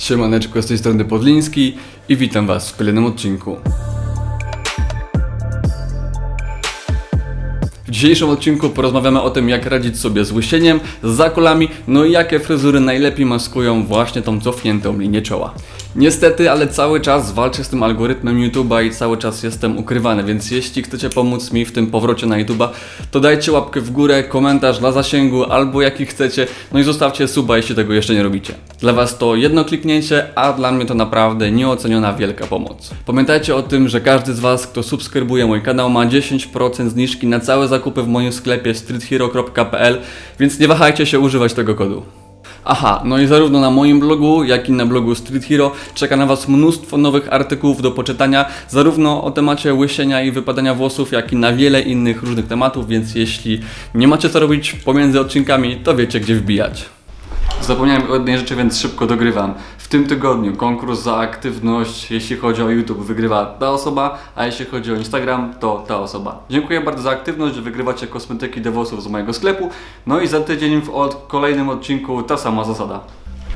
Siemaneczko, z tej strony Podliński i witam Was w kolejnym odcinku. Dzisiejszym odcinku porozmawiamy o tym, jak radzić sobie z łysieniem, z zakolami, no i jakie fryzury najlepiej maskują właśnie tą cofniętą linię czoła. Niestety, ale cały czas walczę z tym algorytmem YouTube'a i cały czas jestem ukrywany, więc jeśli chcecie pomóc mi w tym powrocie na YouTube'a, to dajcie łapkę w górę, komentarz dla zasięgu albo jaki chcecie, no i zostawcie suba, jeśli tego jeszcze nie robicie. Dla Was to jedno kliknięcie, a dla mnie to naprawdę nieoceniona wielka pomoc. Pamiętajcie o tym, że każdy z Was, kto subskrybuje mój kanał, ma 10% zniżki na całe zakupy w moim sklepie streethero.pl, więc nie wahajcie się używać tego kodu. Aha, no i zarówno na moim blogu, jak i na blogu Street Hero czeka na Was mnóstwo nowych artykułów do poczytania, zarówno o temacie łysienia i wypadania włosów, jak i na wiele innych różnych tematów, więc jeśli nie macie co robić pomiędzy odcinkami, to wiecie gdzie wbijać. Zapomniałem o jednej rzeczy, więc szybko dogrywam. Tym tygodniu konkurs za aktywność, jeśli chodzi o YouTube, wygrywa ta osoba, a jeśli chodzi o Instagram, to ta osoba. Dziękuję bardzo za aktywność, że wygrywacie kosmetyki do włosów z mojego sklepu. No i za tydzień w od kolejnym odcinku ta sama zasada.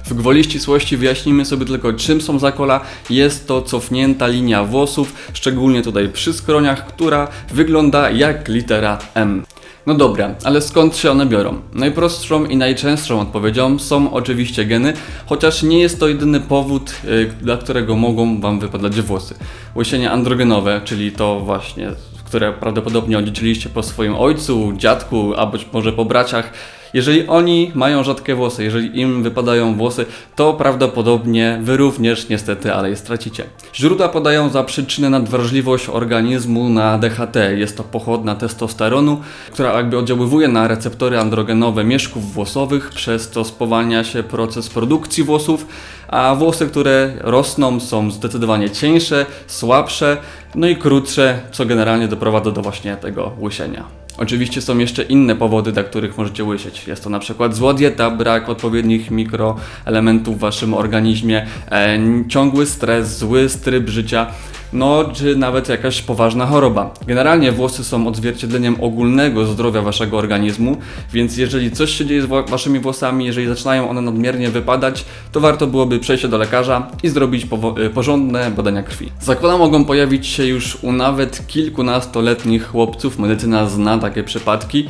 W gwoli ścisłości wyjaśnijmy sobie tylko czym są zakola. Jest to cofnięta linia włosów, szczególnie tutaj przy skroniach, która wygląda jak litera M. No dobra, ale skąd się one biorą? Najprostszą i najczęstszą odpowiedzią są oczywiście geny, chociaż nie jest to jedyny powód, yy, dla którego mogą Wam wypadać włosy. Łysienie androgenowe, czyli to właśnie, które prawdopodobnie odziedziczyliście po swoim ojcu, dziadku, a być może po braciach, jeżeli oni mają rzadkie włosy, jeżeli im wypadają włosy, to prawdopodobnie wy również niestety, ale je stracicie. Źródła podają za przyczynę nadwrażliwość organizmu na DHT. Jest to pochodna testosteronu, która jakby oddziaływuje na receptory androgenowe mieszków włosowych, przez co spowalnia się proces produkcji włosów, a włosy, które rosną są zdecydowanie cieńsze, słabsze, no i krótsze, co generalnie doprowadza do właśnie tego łysienia. Oczywiście są jeszcze inne powody, dla których możecie łysieć. Jest to na przykład zła dieta, brak odpowiednich mikroelementów w waszym organizmie, e, ciągły stres, zły tryb życia, no czy nawet jakaś poważna choroba. Generalnie włosy są odzwierciedleniem ogólnego zdrowia waszego organizmu, więc jeżeli coś się dzieje z wa- waszymi włosami, jeżeli zaczynają one nadmiernie wypadać, to warto byłoby przejść do lekarza i zrobić e, porządne badania krwi. Zakłada mogą pojawić się już u nawet kilkunastoletnich chłopców, medycyna zna takie przypadki.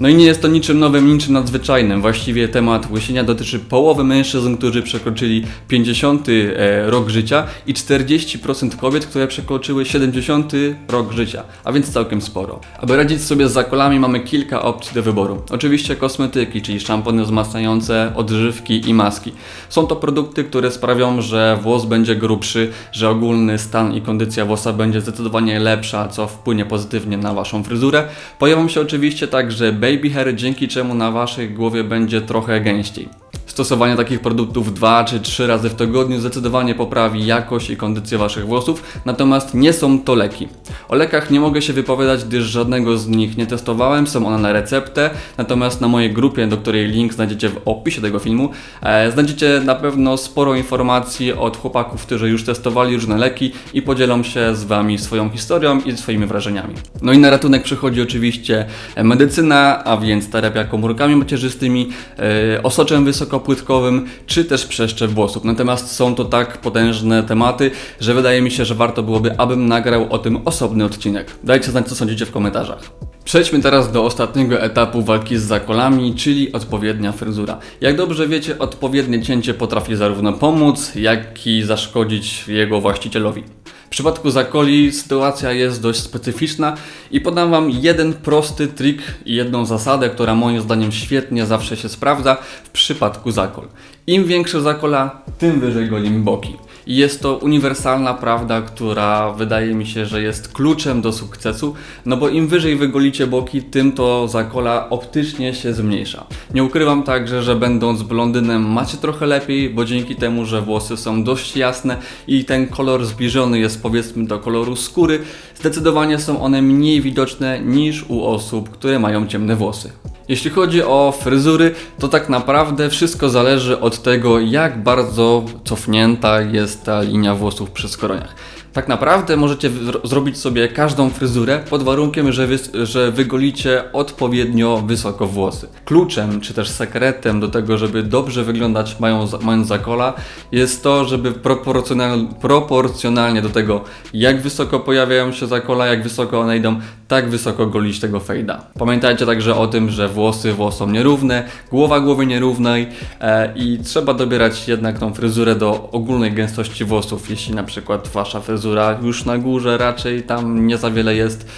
No i nie jest to niczym nowym, niczym nadzwyczajnym. Właściwie temat łysienia dotyczy połowy mężczyzn, którzy przekroczyli 50 e, rok życia i 40% kobiet, które przekroczyły 70 rok życia, a więc całkiem sporo. Aby radzić sobie z zakolami mamy kilka opcji do wyboru. Oczywiście kosmetyki, czyli szampony wzmacniające, odżywki i maski. Są to produkty, które sprawią, że włos będzie grubszy, że ogólny stan i kondycja włosa będzie zdecydowanie lepsza, co wpłynie pozytywnie na Waszą fryzurę. Pojawią się oczywiście także baby hair, dzięki czemu na Waszej głowie będzie trochę gęściej. Stosowanie takich produktów dwa czy trzy razy w tygodniu zdecydowanie poprawi jakość i kondycję Waszych włosów, natomiast nie są to leki. O lekach nie mogę się wypowiadać, gdyż żadnego z nich nie testowałem, są one na receptę, natomiast na mojej grupie, do której link znajdziecie w opisie tego filmu, e, znajdziecie na pewno sporo informacji od chłopaków, którzy już testowali różne leki i podzielą się z Wami swoją historią i swoimi wrażeniami. No i na ratunek przychodzi oczywiście medycyna, a więc terapia komórkami macierzystymi, e, osoczem wysokopłytkowym, czy też przeszczep włosów. Natomiast są to tak potężne tematy, że wydaje mi się, że warto byłoby, abym nagrał o tym osobny odcinek. Dajcie znać, co sądzicie w komentarzach. Przejdźmy teraz do ostatniego etapu walki z zakolami, czyli odpowiednia fryzura. Jak dobrze wiecie, odpowiednie cięcie potrafi zarówno pomóc, jak i zaszkodzić jego właścicielowi. W przypadku zakoli sytuacja jest dość specyficzna i podam Wam jeden prosty trik i jedną zasadę, która moim zdaniem świetnie zawsze się sprawdza w przypadku zakol. Im większe zakola, tym wyżej golimy boki. I jest to uniwersalna prawda, która wydaje mi się, że jest kluczem do sukcesu, no bo im wyżej wygolicie boki, tym to zakola optycznie się zmniejsza. Nie ukrywam także, że będąc blondynem macie trochę lepiej, bo dzięki temu, że włosy są dość jasne i ten kolor zbliżony jest powiedzmy do koloru skóry, zdecydowanie są one mniej widoczne niż u osób, które mają ciemne włosy. Jeśli chodzi o fryzury, to tak naprawdę wszystko zależy od tego, jak bardzo cofnięta jest ta linia włosów przy skoroniach. Tak naprawdę możecie zrobić sobie każdą fryzurę pod warunkiem, że, wy, że wygolicie odpowiednio wysoko włosy. Kluczem czy też sekretem do tego, żeby dobrze wyglądać mają, mając zakola jest to, żeby proporcjonal, proporcjonalnie do tego jak wysoko pojawiają się zakola, jak wysoko one idą, tak wysoko golić tego fejda. Pamiętajcie także o tym, że włosy włosom nierówne, głowa głowy nierównej e, i trzeba dobierać jednak tą fryzurę do ogólnej gęstości włosów. Jeśli na przykład wasza fryzura już na górze raczej tam nie za wiele jest,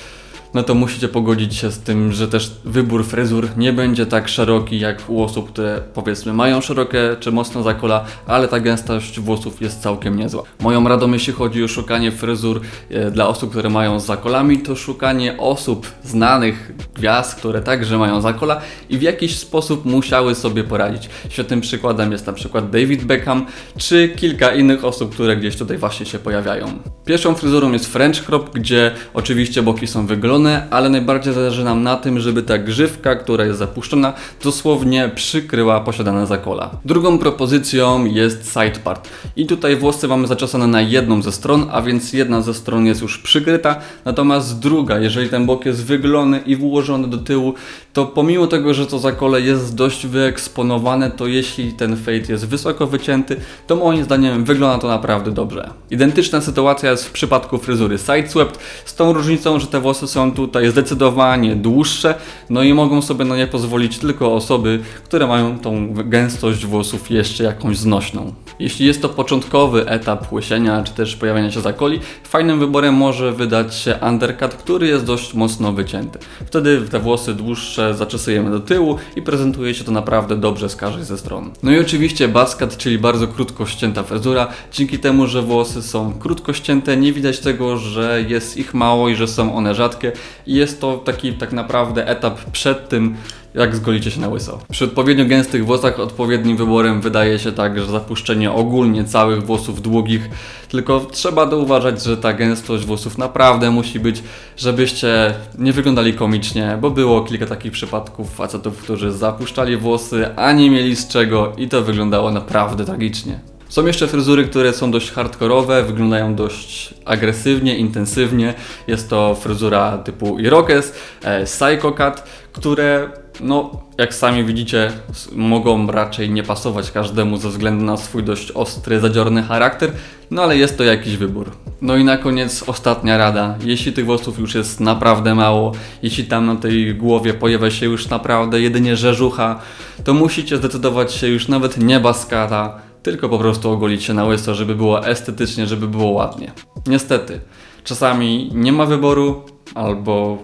no to musicie pogodzić się z tym, że też wybór fryzur nie będzie tak szeroki jak u osób, które powiedzmy mają szerokie czy mocno zakola, ale ta gęstość włosów jest całkiem niezła. Moją radą, jeśli chodzi o szukanie fryzur e, dla osób, które mają zakolami, to szukanie osób znanych, gwiazd, które także mają zakola i w jakiś sposób musiały sobie poradzić. Świetnym przykładem jest na przykład David Beckham, czy kilka innych osób, które gdzieś tutaj właśnie się pojawiają. Pierwszą fryzurą jest French crop, gdzie oczywiście boki są wygolone, ale najbardziej zależy nam na tym, żeby ta grzywka, która jest zapuszczona, dosłownie przykryła posiadane zakola. Drugą propozycją jest side part. I tutaj włosy mamy zaczesane na jedną ze stron, a więc jedna ze stron jest już przykryta, natomiast druga, jeżeli ten bok jest wygolony i włożony do tyłu, to pomimo tego, że to zakole jest dość wyeksponowane, to jeśli ten fade jest wysoko wycięty, to moim zdaniem wygląda to naprawdę dobrze. Identyczna sytuacja jest w przypadku fryzury sideswept, z tą różnicą, że te włosy są tutaj zdecydowanie dłuższe, no i mogą sobie na nie pozwolić tylko osoby, które mają tą gęstość włosów jeszcze jakąś znośną. Jeśli jest to początkowy etap łysienia, czy też pojawiania się zakoli, fajnym wyborem może wydać się undercut, który jest dość mocno wycięty. Wtedy te włosy dłuższe zaczesujemy do tyłu i prezentuje się to naprawdę dobrze z każdej ze stron. No i oczywiście baskat, czyli bardzo krótko ścięta fryzura. Dzięki temu, że włosy są krótko ścięte, nie widać tego, że jest ich mało i że są one rzadkie. I jest to taki tak naprawdę etap przed tym, jak zgolicie się na łyso. Przy odpowiednio gęstych włosach odpowiednim wyborem wydaje się tak, że zapuszczenie ogólnie całych włosów długich, tylko trzeba douważać, że ta gęstość włosów naprawdę musi być, żebyście nie wyglądali komicznie, bo było kilka takich przypadków facetów, którzy zapuszczali włosy, a nie mieli z czego i to wyglądało naprawdę tragicznie. Są jeszcze fryzury, które są dość hardkorowe, wyglądają dość agresywnie, intensywnie. Jest to fryzura typu Irokes, e, Psycho Cut, które no, jak sami widzicie, mogą raczej nie pasować każdemu ze względu na swój dość ostry, zadziorny charakter, no ale jest to jakiś wybór. No i na koniec ostatnia rada. Jeśli tych włosów już jest naprawdę mało, jeśli tam na tej głowie pojawia się już naprawdę jedynie rzeżucha, to musicie zdecydować się już nawet nie baskata, tylko po prostu ogolić się na łyso, żeby było estetycznie, żeby było ładnie. Niestety, czasami nie ma wyboru, albo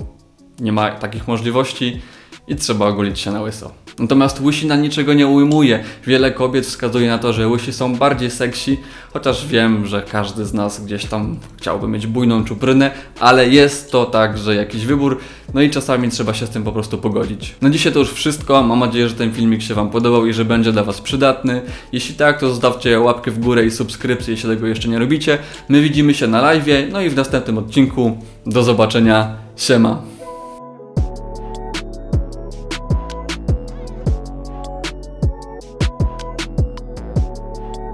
nie ma takich możliwości i trzeba ogolić się na łyso. Natomiast łysina niczego nie ujmuje. Wiele kobiet wskazuje na to, że łysi są bardziej seksi, chociaż wiem, że każdy z nas gdzieś tam chciałby mieć bujną czuprynę, ale jest to także jakiś wybór, no i czasami trzeba się z tym po prostu pogodzić. Na dzisiaj to już wszystko, mam nadzieję, że ten filmik się Wam podobał i że będzie dla Was przydatny. Jeśli tak, to zostawcie łapkę w górę i subskrypcję, jeśli tego jeszcze nie robicie. My widzimy się na live, no i w następnym odcinku. Do zobaczenia, siema!